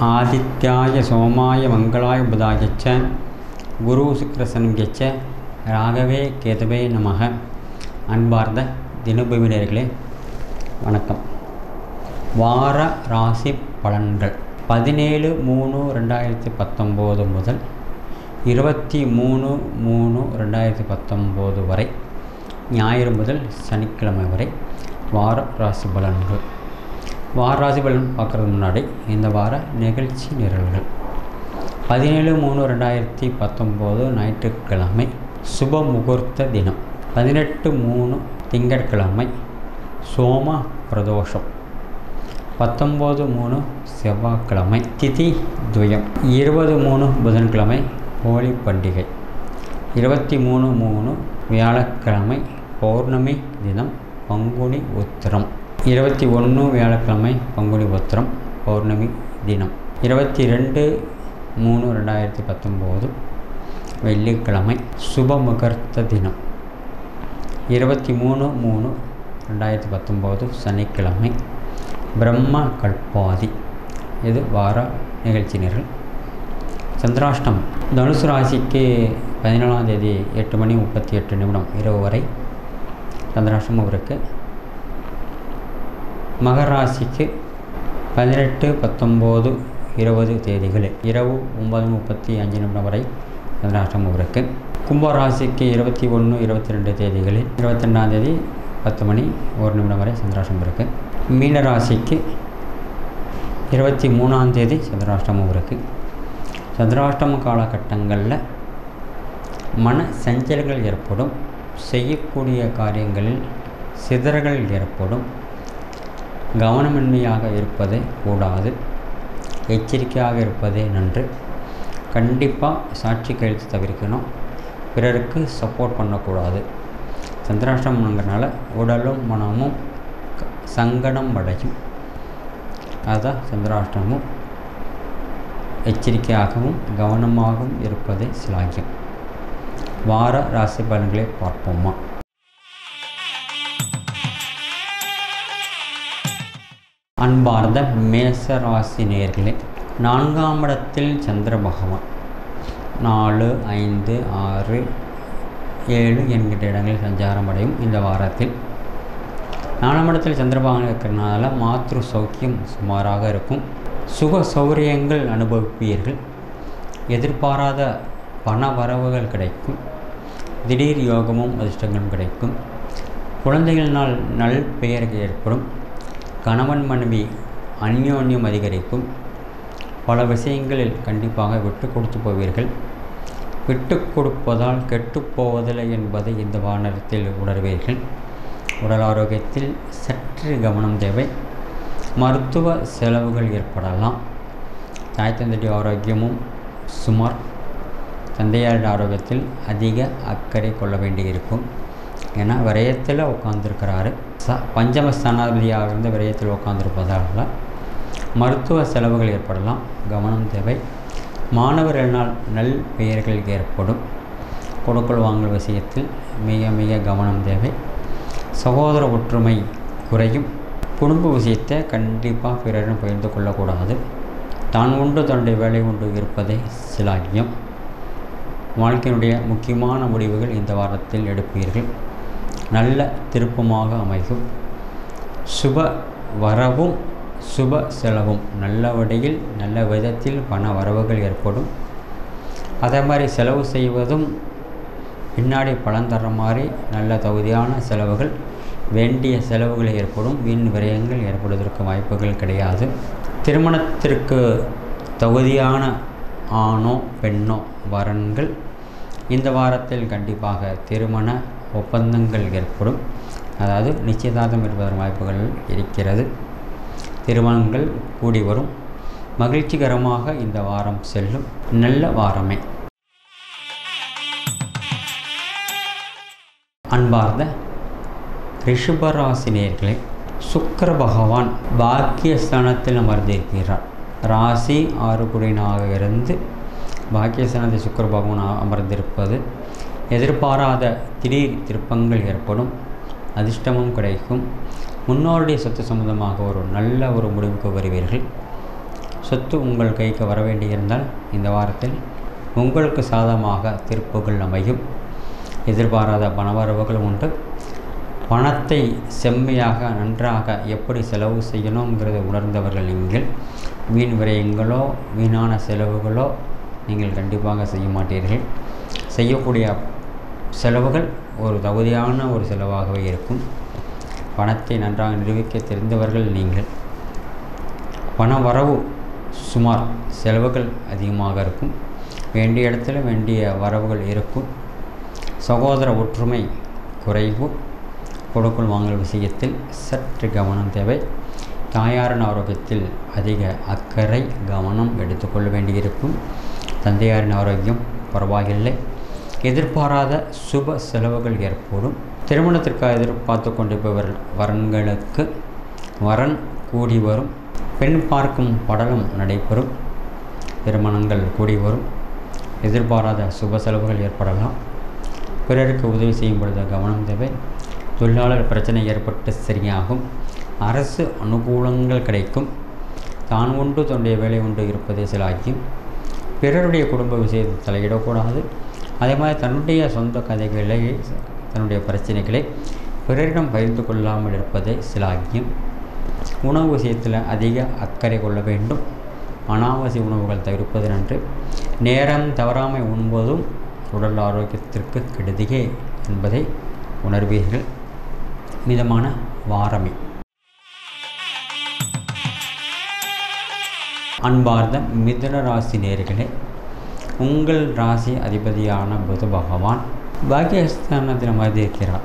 ஆதித்யாய சோமாய மங்களாய புதாயச்ச குரு சுக்ரசன்யச்ச ராகவே கேதுவே நமக. அன்பார்ந்த தினபுவினர்களே வணக்கம். வார ராசி பலன்கள். பதினேழு மூணு ரெண்டாயிரத்தி பத்தொம்போது முதல் இருபத்தி மூணு மூணு ரெண்டாயிரத்தி பத்தொம்போது வரை ஞாயிறு முதல் சனிக்கிழமை வரை வார ராசி பலன்கள். வாரராசி பலன் பார்க்குறது முன்னாடி இந்த வார நிகழ்ச்சி நிரல்கள். பதினேழு மூணு ரெண்டாயிரத்தி பத்தொம்போது ஞாயிற்றுக்கிழமை சுப முகூர்த்த தினம். பதினெட்டு மூணு திங்கட்கிழமை சோம பிரதோஷம். பத்தொம்போது மூணு செவ்வாய்க்கிழமை திதி துயம் இருபது மூணு புதன்கிழமை ஹோலி பண்டிகை. இருபத்தி மூணு மூணு வியாழக்கிழமை பௌர்ணமி தினம் பங்குனி உத்திரம். இருபத்தி ஒன்று வியாழக்கிழமை பங்குனி உத்திரம் பௌர்ணமி தினம். இருபத்தி ரெண்டு மூணு ரெண்டாயிரத்தி பத்தொம்போது வெள்ளிக்கிழமை சுப முகர்த்த தினம். இருபத்தி மூணு மூணு ரெண்டாயிரத்தி பத்தொம்போது சனிக்கிழமை பிரம்ம கல்பாதி. இது வார நிகழ்ச்சி நிரல். சந்திராஷ்டம் தனுசு ராசிக்கு பதினேழாம் தேதி எட்டு மணி முப்பத்தி எட்டு நிமிடம் இரவு வரை சந்திராஷ்டமம் இருக்குது மகராசிக்கு பதினெட்டு பத்தொம்போது இருபது தேதிகளில் இரவு ஒன்பது முப்பத்தி அஞ்சு நிமிடம் வரை சந்திராஷ்டமம் இருக்குது கும்பராசிக்கு இருபத்தி ஒன்று இருபத்தி ரெண்டு தேதிகளில் இருபத்தி ரெண்டாம் தேதி பத்து மணி ஒரு நிமிடம் வரை சந்திராஷ்டமம் இருக்குது மீனராசிக்கு இருபத்தி மூணாம் தேதி சந்திராஷ்டமம் இருக்குது சந்திராஷ்டம காலகட்டங்களில் மன சஞ்சல்கள் ஏற்படும். செய்யக்கூடிய காரியங்களில் சிதறல்கள் ஏற்படும். கவனமின்மையாக இருப்பது கூடாது எச்சரிக்கையாக இருப்பதே நன்று. கண்டிப்பாக சாட்சி கழித்து தவிர்க்கணும். பிறருக்கு சப்போர்ட் பண்ணக்கூடாது. சந்திராஷ்டமங்கிறனால உடலும் மனமும் சங்கடம் அடையும். அதுதான் சந்திராஷ்டமும் எச்சரிக்கையாகவும் கவனமாகவும் இருப்பதே சிலாகியம். வார ராசி பலன்களை பார்ப்போமா? அன்பார்ந்த மேசராசினியர்களே நான்காம் இடத்தில் சந்திர பகவான். நாலு ஐந்து ஆறு ஏழு என்கின்ற இடங்களில் சஞ்சாரம் அடையும் இந்த வாரத்தில். நாலாம் இடத்தில் சந்திர பகவான் இருக்கிறனால மாத்ரு சௌக்கியம் சுமாராக இருக்கும். சுக சௌரியங்கள் அனுபவிப்பீர்கள். எதிர்பாராத பண வரவுகள் கிடைக்கும். திடீர் யோகமும் அதிர்ஷ்டங்களும் கிடைக்கும். குழந்தைகளினால் நல் பெயர் ஏற்படும். கணவன் மனைவி அந்யோன்யம் அதிகரிக்கும். பல விஷயங்களில் கண்டிப்பாக விட்டு கொடுத்து போவீர்கள். விட்டு கொடுப்பதால் கெட்டுப்போவதில்லை என்பதை இந்த வானரத்தில் உணர்வீர்கள். உடல் ஆரோக்கியத்தில் சற்று கவனம் தேவை. மருத்துவ செலவுகள் ஏற்படலாம். தாய் தந்தையுடைய ஆரோக்கியமும் சுமார். தந்தையாரின் ஆரோக்கியத்தில் அதிக அக்கறை கொள்ள வேண்டியிருக்கும். ஏன்னா விரயத்தில் உட்காந்துருக்கிறாரு ச பஞ்சமஸ்தானாதிபதியாக இருந்த விரயத்தில் உட்கார்ந்திருப்பதால் மருத்துவ செலவுகள் ஏற்படலாம் கவனம் தேவை. மாணவர்களினால் நல் பெயர்கள் ஏற்படும். கொடுக்கல் வாங்கல் விஷயத்தில் மிக மிக கவனம் தேவை. சகோதர ஒற்றுமை குறையும். குடும்ப விஷயத்தை கண்டிப்பாக பிறரிடம் பகிர்ந்து கொள்ளக்கூடாது. தான் உண்டு தன்னுடைய வேலை கொண்டு இருப்பதே சிலாகியம். வாழ்க்கையினுடைய முக்கியமான முடிவுகள் இந்த வாரத்தில் எடுப்பீர்கள். நல்ல திருப்பமாக அமையும். சுப வரவும் சுப செலவும். நல்ல வழியில் நல்ல விதத்தில் பண வரவுகள் ஏற்படும். அதே மாதிரி செலவு செய்வதும் பின்னாடி பலன் தர மாதிரி நல்ல தகுதியான செலவுகள் வேண்டிய செலவுகள் ஏற்படும். வீண் விரயங்கள் ஏற்படுவதற்கு வாய்ப்புகள் கிடையாது. திருமணத்திற்கு தகுதியான ஆணோ பெண்ணோ வரன்கள் இந்த வாரத்தில் கண்டிப்பாக திருமண ஒப்பந்தங்கள் ஏற்படும். அதாவது நிச்சயதார்த்தம் இருப்பதன் வாய்ப்புகள் இருக்கிறது. திருமணங்கள் கூடி வரும். மகிழ்ச்சிகரமாக இந்த வாரம் செல்லும். நல்ல வாரமே. அன்பார்ந்த ரிஷபராசினியர்களே சுக்கர பகவான் பாக்கியஸ்தானத்தில் அமர்ந்திருக்கிறார். ராசி ஆறு குடினாக இருந்து பாக்கியஸ்தானத்தில் சுக்கர பகவான் அமர்ந்திருப்பது எதிர்பாராத திடீர் திருப்பங்கள் ஏற்படும் அதிர்ஷ்டமும் கிடைக்கும். முன்னோருடைய சொத்து சம்பந்தமாக ஒரு நல்ல ஒரு முடிவுக்கு வருவீர்கள். சொத்து உங்கள் கைக்கு வர வேண்டியிருந்தால் இந்த வாரத்தில் உங்களுக்கு சாதகமாக தீர்ப்புகள் அமையும். எதிர்பாராத பணவரவுகள் உண்டு. பணத்தை செம்மையாக நன்றாக எப்படி செலவு செய்யணுங்கிறதை உணர்ந்தவர்கள் நீங்கள் வீண் விரயங்களோ வீணான செலவுகளோ நீங்கள் கண்டிப்பாக செய்ய மாட்டீர்கள். செய்யக்கூடிய செலவுகள் ஒரு தகுதியான ஒரு செலவாகவே இருக்கும். பணத்தை நன்றாக நிரூபிக்க தெரிந்தவர்கள் நீங்கள். பண வரவு சுமார் செலவுகள் அதிகமாக இருக்கும். வேண்டிய இடத்துல வேண்டிய வரவுகள் இருக்கும். சகோதர ஒற்றுமை குறைவு. கொடுக்கல் வாங்கல் விஷயத்தில் சற்று கவனம் தேவை. தாயாரின் ஆரோக்கியத்தில் அதிக அக்கறை கவனம் எடுத்துக்கொள்ள வேண்டியிருக்கும். தந்தையாரின் ஆரோக்கியம் பரவாயில்லை. எதிர்பாராத சுப செலவுகள் ஏற்படும். திருமணத்திற்காக எதிர்பார்த்து கொண்டிருப்பவர் வரன்களுக்கு வரன் கூடி வரும். பெண் பார்க்கும் படலம் நடைபெறும். திருமணங்கள் கூடி வரும். எதிர்பாராத சுப செலவுகள் ஏற்படலாம். பிறருக்கு உதவி செய்யும் பொழுது கவனம் தேவை. தொழிலாளர் பிரச்சனை ஏற்பட்டு சரியாகும். அரசு அனுகூலங்கள் கிடைக்கும். தான் ஒன்று தன்னுடைய வேலை ஒன்று இருப்பதே சில பிறருடைய குடும்ப விஷயத்தில் தலையிடக்கூடாது. அதே மாதிரி தன்னுடைய சொந்த கதைகளை தன்னுடைய பிரச்சனைகளை பிறரிடம் பகிர்ந்து கொள்ளாமல் இருப்பதை சிலாக்கியம் உணவு விஷயத்தில் அதிக அக்கறை கொள்ள வேண்டும். அனாவசிய உணவுகள் தவிர்ப்பது நன்று. நேரம் தவறாமல் உண்பதும் உடல் ஆரோக்கியத்திற்கு கெடுதியே என்பதை உணர்வீர்கள். மிதமான வாரமே. அன்பார்ந்த மிதுன ராசி நேர்களே உங்கள் ராசி அதிபதியான புத பகவான் பாக்கியஸ்தானத்தில் அமர்ந்திருக்கிறார்.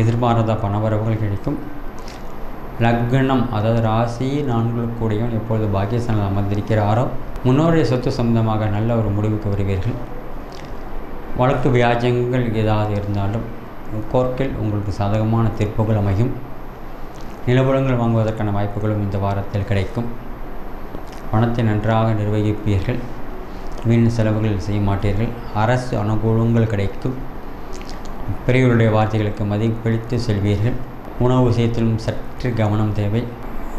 எதிர்பாராத பணவரவுகள் கிடைக்கும். லக்னம் அதாவது ராசி நான்கு கூடியவன் எப்பொழுது பாக்கியஸ்தானில் அமர்ந்திருக்கிறாரோ முன்னோருடைய சொத்து சம்பந்தமாக நல்ல ஒரு முடிவுக்கு வருவீர்கள். வழக்கு வியாஜங்கள் ஏதாவது இருந்தாலும் கோர்ட்டில் உங்களுக்கு சாதகமான தீர்ப்புகள் அமையும். நிலபுலங்கள் வாங்குவதற்கான வாய்ப்புகளும் இந்த வாரத்தில் கிடைக்கும். பணத்தை நன்றாக நிர்வகிப்பீர்கள். வீண் செலவுகள் செய்ய மாட்டீர்கள். அரசு அனுகூலங்கள் கிடைக்கும் பெரியவருடைய வார்த்தைகளுக்கு மதிப்பளித்து செல்வீர்கள். உணவு விஷயத்திலும் சற்று கவனம் தேவை.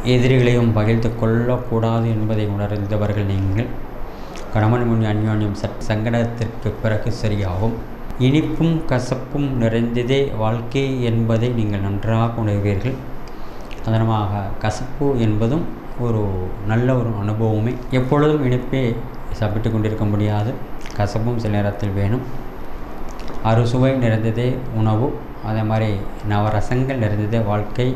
எதிரிகளையும் பகிர்ந்து கொள்ளக்கூடாது என்பதை உணர்ந்தவர்கள் நீங்கள். கணவன் முன் அந்யோன்யம் சற் சங்கடத்திற்கு பிறகு சரியாகும். இனிப்பும் கசப்பும் நிறைந்ததே வாழ்க்கை என்பதை நீங்கள் நன்றாக உணர்வீர்கள். அதனமாக கசப்பு என்பதும் ஒரு நல்ல ஒரு அனுபவமே. எப்பொழுதும் இனிப்பே சாப்பிட்டு கொண்டிருக்க முடியாது கசப்பும் சில நேரத்தில் வேணும். அறுசுவை நிறைந்ததே உணவு. அதே மாதிரி நவரசங்கள் நிறைந்ததே வாழ்க்கை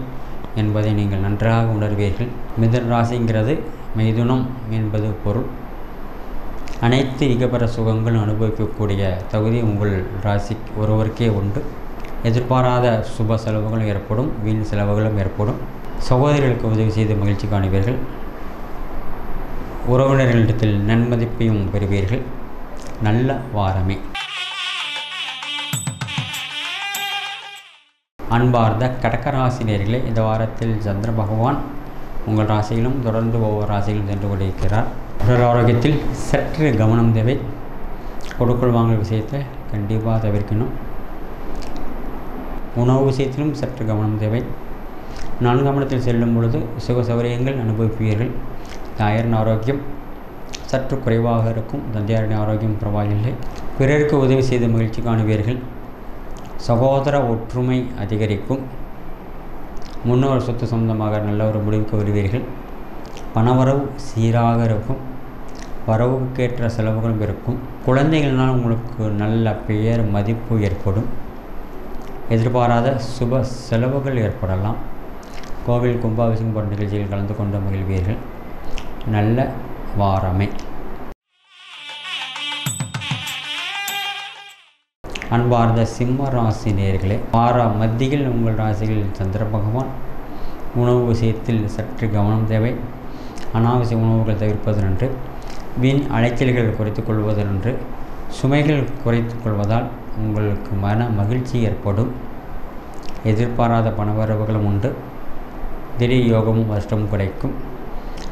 என்பதை நீங்கள் நன்றாக உணர்வீர்கள். மிதன் ராசிங்கிறது மிதுனம் என்பது பொருள். அனைத்து இகபர சுகங்களும் அனுபவிக்கக்கூடிய தகுதி உங்கள் ராசி ஒருவருக்கே உண்டு. எதிர்பாராத சுப செலவுகளும் ஏற்படும். வீண் செலவுகளும் ஏற்படும். சகோதரிகளுக்கு உதவி செய்து மகிழ்ச்சி காணுவீர்கள். உறவினர்களிடத்தில் நன்மதிப்பையும் பெறுவீர்கள். நல்ல வாரமே. அன்பார்ந்த கடகராசினியர்களே இந்த வாரத்தில் சந்திர பகவான் உங்கள் ராசியிலும் தொடர்ந்து ஒவ்வொரு ராசியிலும் சென்று கொண்டிருக்கிறார். உடல் ஆரோக்கியத்தில் சற்று கவனம் தேவை. கொடுக்கல் வாங்கல் விஷயத்தை கண்டிப்பாக தவிர்க்கணும். உணவு விஷயத்திலும் சற்று கவனம் தேவை. நான்காம் இடத்தில் செல்லும் பொழுது சுக சௌகரியங்கள் அனுபவிப்பீர்கள். தாயாரின் ஆரோக்கியம் சற்று குறைவாக இருக்கும். தந்தையாரின் ஆரோக்கியம் பரவாயில்லை. பிறருக்கு உதவி செய்த மகிழ்ச்சி காணுவீர்கள். சகோதர ஒற்றுமை அதிகரிக்கும். முன்னோர் சொத்து சம்பந்தமாக நல்ல ஒரு முடிவுக்கு வருவீர்கள். பணவரவு சீராக இருக்கும். வரவுக்கேற்ற செலவுகளும் இருக்கும். குழந்தைகள்னால் உங்களுக்கு நல்ல பெயர் மதிப்பு ஏற்படும். எதிர்பாராத சுப செலவுகள் ஏற்படலாம். கோவில் கும்பாபிஷேகம் போன்ற நிகழ்ச்சியில் கலந்து கொண்டு மகிழ்வீர்கள். நல்ல வாரமே. அன்பார்ந்த சிம்ம ராசி நேர்களே வார மத்தியில் உங்கள் ராசியில் சந்திர பகவான் உணவு விஷயத்தில் சற்று கவனம் தேவை. அனாவசிய உணவுகள் தவிர்ப்பது நன்று. வீண் அலைச்சல்கள் குறைத்துக் கொள்வது நன்று. சுமைகள் குறைத்து கொள்வதால் உங்களுக்கு மன மகிழ்ச்சி ஏற்படும். எதிர்பாராத பணவரவுகளும் உண்டு. திடீர் யோகமும் கஷ்டமும் கிடைக்கும்.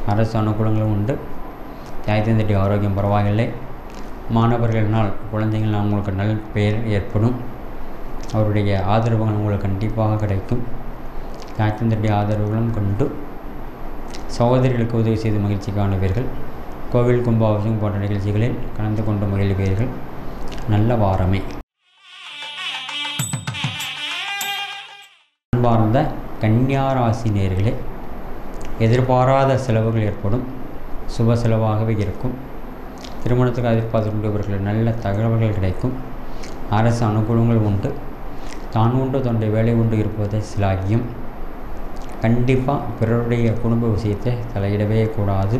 அரசு அனுகூலங்களும் உண்டு. தாய்த்தந்தி ஆரோக்கியம் பரவாயில்லை. மாணவர்களினால் குழந்தைகள் உங்களுக்கு நல் பெயர் ஏற்படும். அவருடைய ஆதரவுகள் உங்களுக்கு கண்டிப்பாக கிடைக்கும். தாய்த்தந்தி ஆதரவுகளும் கொண்டு சகோதரிகளுக்கு உதவி செய்து மகிழ்ச்சி காணுவீர்கள். கோவில் கும்பாபிஷேகம் போன்ற நிகழ்ச்சிகளில் கலந்து கொண்டு மகிழ்வீர்கள். நல்ல வாரமே. அன்பார்ந்த கன்னியாராசி நேர்களே எதிர்பாராத செலவுகள் ஏற்படும். சுப செலவாகவே இருக்கும். திருமணத்துக்கு எதிர்பார்த்துள்ளவர்கள் நல்ல தகவல்கள் கிடைக்கும். அரசு அனுகூலங்கள் உண்டு. தான் உண்டு தன்னுடைய வேலை உண்டு இருப்பதை சிலாகியம். கண்டிப்பாக பிறருடைய குடும்ப விஷயத்தை தலையிடவே கூடாது.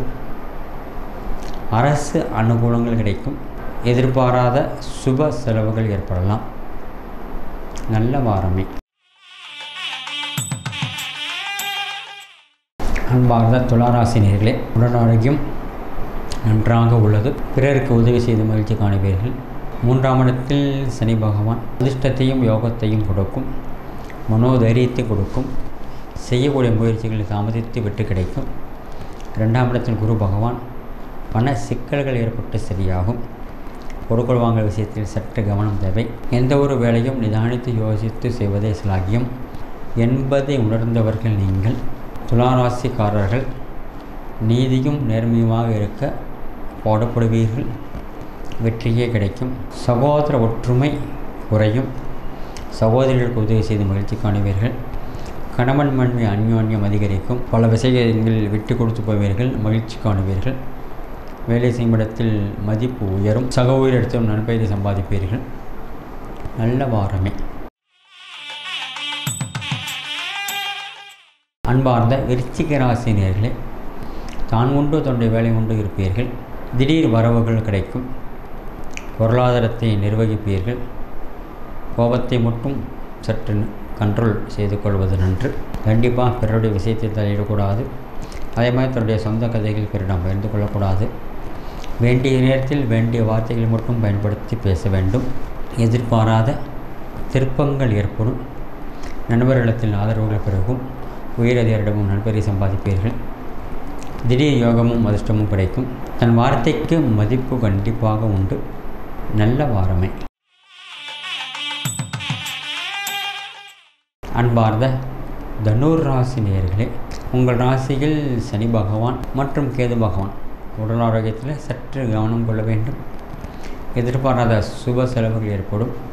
அரசு அனுகூலங்கள் கிடைக்கும். எதிர்பாராத சுப செலவுகள் ஏற்படலாம். நல்ல வாரமே. அன்பார்ந்த துளாராசினியர்களே உடல் ஆரோக்கியம் நன்றாக உள்ளது. பிறருக்கு உதவி செய்து மகிழ்ச்சி காணுவீர்கள். மூன்றாம் இடத்தில் சனி பகவான் அதிர்ஷ்டத்தையும் யோகத்தையும் கொடுக்கும். மனோதைரியத்தை கொடுக்கும். செய்யக்கூடிய முயற்சிகளை தாமதித்து வெற்றி கிடைக்கும். ரெண்டாம் இடத்தில் குரு பகவான் பண சிக்கல்கள் ஏற்பட்டு சரியாகும். பொருட்கள் வாங்கல் விஷயத்தில் சற்று கவனம் தேவை. எந்த ஒரு வேலையும் நிதானித்து யோசித்து செய்வதே சிலாகியம். என்பதை உணர்ந்தவர்கள் நீங்கள் துளாராசிக்காரர்கள் நீதியும் நேர்மையுமாக இருக்க பாடுபடுவீர்கள். வெற்றியே கிடைக்கும். சகோதர ஒற்றுமை குறையும். சகோதரிகளுக்கு உதவி செய்து மகிழ்ச்சி காணுவீர்கள். கணவன் மண்மை அந்யோன்யம் அதிகரிக்கும். பல விஷயங்களில் விட்டு கொடுத்து போவீர்கள். மகிழ்ச்சி காணுவீர்கள். வேலை செய்யும் இடத்தில் மதிப்பு உயரும். சக உயிரிடத்திலும் நன்பெயரை சம்பாதிப்பீர்கள். நல்ல வாரமே. அன்பார்ந்த விருச்சிக ராசினியர்களே தான் உண்டு தன்னுடைய வேலை உண்டு இருப்பீர்கள். திடீர் வரவுகள் கிடைக்கும். பொருளாதாரத்தை நிர்வகிப்பீர்கள். கோபத்தை மட்டும் சற்று கண்ட்ரோல் செய்து கொள்வது நன்று. கண்டிப்பாக பிறருடைய விஷயத்தை தலையிடக்கூடாது. அதே மாதிரி தன்னுடைய சொந்த கதைகள் பிறரிடம் பகிர்ந்து கொள்ளக்கூடாது. வேண்டிய நேரத்தில் வேண்டிய வார்த்தைகளை மட்டும் பயன்படுத்தி பேச வேண்டும். எதிர்பாராத திருப்பங்கள் ஏற்படும். நண்பர்களிடத்தில் ஆதரவுகள் பிறகும் உயரதிகாரிடமும் நண்பரை சம்பாதிப்பீர்கள். திடீர் யோகமும் அதிர்ஷ்டமும் கிடைக்கும். தன் வார்த்தைக்கு மதிப்பு கண்டிப்பாக உண்டு. நல்ல வாரமே. அன்பார்ந்த தனுர் ராசி நேயர்களே உங்கள் ராசியில் சனி பகவான் மற்றும் கேது பகவான் உடல் ஆரோக்கியத்தில் சற்று கவனம் கொள்ள வேண்டும். எதிர்பாராத சுப செலவுகள் ஏற்படும்.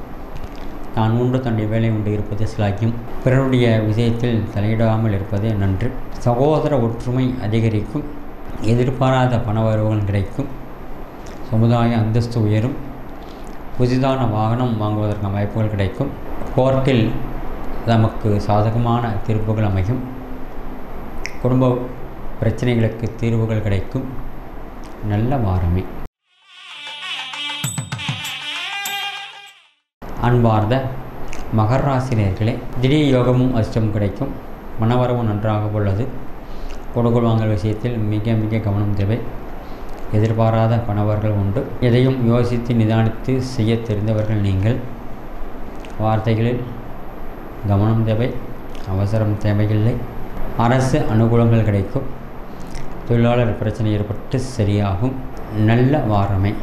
தான் உண்டு தன்னுடைய வேலை உண்டு இருப்பது சிலாக்கியம் பிறருடைய விஷயத்தில் தலையிடாமல் இருப்பது நன்று. சகோதர ஒற்றுமை அதிகரிக்கும். எதிர்பாராத பணவரவுகள் கிடைக்கும். சமுதாய அந்தஸ்து உயரும். புதிதான வாகனம் வாங்குவதற்கான வாய்ப்புகள் கிடைக்கும். கோர்ட்டில் நமக்கு சாதகமான தீர்ப்புகள் அமையும். குடும்ப பிரச்சனைகளுக்கு தீர்வுகள் கிடைக்கும். நல்ல வாரமே. அன்பார்ந்த மகர ராசினியர்களே திடீர் யோகமும் அதிர்ஷ்டம் கிடைக்கும். மனவரவும் நன்றாக உள்ளது. கொடுக்கல் வாங்கல் விஷயத்தில் மிக மிக கவனம் தேவை. எதிர்பாராத பணவர்கள் உண்டு. எதையும் யோசித்து நிதானித்து செய்ய தெரிந்தவர்கள் நீங்கள். வார்த்தைகளில் கவனம் தேவை. அவசரம் தேவையில்லை. அரசு அனுகூலங்கள் கிடைக்கும். தொழிலாளர் பிரச்சனை ஏற்பட்டு சரியாகும். நல்ல வாரமே.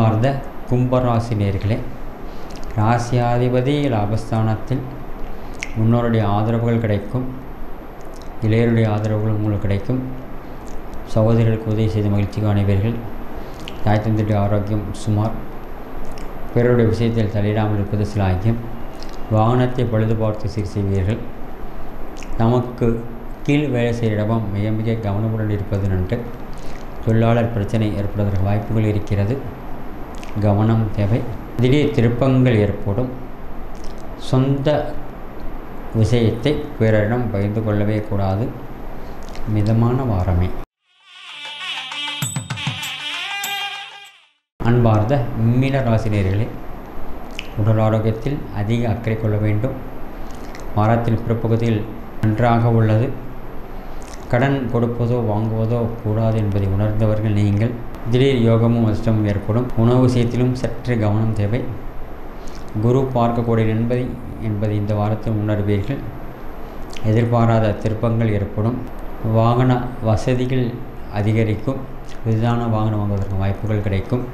அன்பார்ந்த கும்பராசினியர்களே ராசியாதிபதி லாபஸ்தானத்தில் முன்னோருடைய ஆதரவுகள் கிடைக்கும் இளையருடைய ஆதரவுகள் உங்களுக்கு கிடைக்கும். சகோதரிகளுக்கு உதவி செய்து மகிழ்ச்சி காணுவீர்கள். தாய் தந்தையுடைய ஆரோக்கியம் சுமார். பிறருடைய விஷயத்தில் தலையிடாமல் இருப்பது சில ஆகியம். வாகனத்தை பழுது பார்த்து சீர் செய்வீர்கள். நமக்கு கீழ் வேலை செய்கிற இடமும் மிக மிக கவனமுடன் இருப்பது நன்று. தொழிலாளர் பிரச்சனை ஏற்படுவதற்கு வாய்ப்புகள் இருக்கிறது. கவனம் தேவை. திடீர் திருப்பங்கள் ஏற்படும். சொந்த விஷயத்தை பிறரிடம் பகிர்ந்து கொள்ளவே கூடாது. மிதமான வாரமே அன்பார்ந்த மீன ராசினியர்களே உடல் ஆரோக்கியத்தில் அதிக அக்கறை கொள்ள வேண்டும். வாரத்தில் பிற்பகுதியில் நன்றாக உள்ளது. கடன் கொடுப்பதோ வாங்குவதோ கூடாது என்பதை உணர்ந்தவர்கள் நீங்கள் திடீர் யோகமும் அதிர்ஷ்டமும் ஏற்படும். உணவு விஷயத்திலும் சற்று கவனம் தேவை. குரு பார்க்கக்கூடிய நண்பதி என்பதை இந்த வாரத்தில் உணர்வீர்கள் எதிர்பாராத திருப்பங்கள் ஏற்படும். வாகன வசதிகள் அதிகரிக்கும். புதிதான வாகனம் வாங்குவதற்கு வாய்ப்புகள் கிடைக்கும்.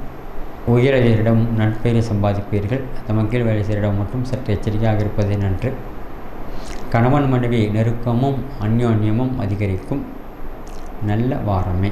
உயரதிகளிடம் நட்பெயரை சம்பாதிப்பீர்கள். தமக்கில் வேலை செய்யிடம் மட்டும் சற்று எச்சரிக்கையாக இருப்பதே நன்று. கணவன் மனைவி நெருக்கமும் அந்யோன்யமும் அதிகரிக்கும். நல்ல வாரமே.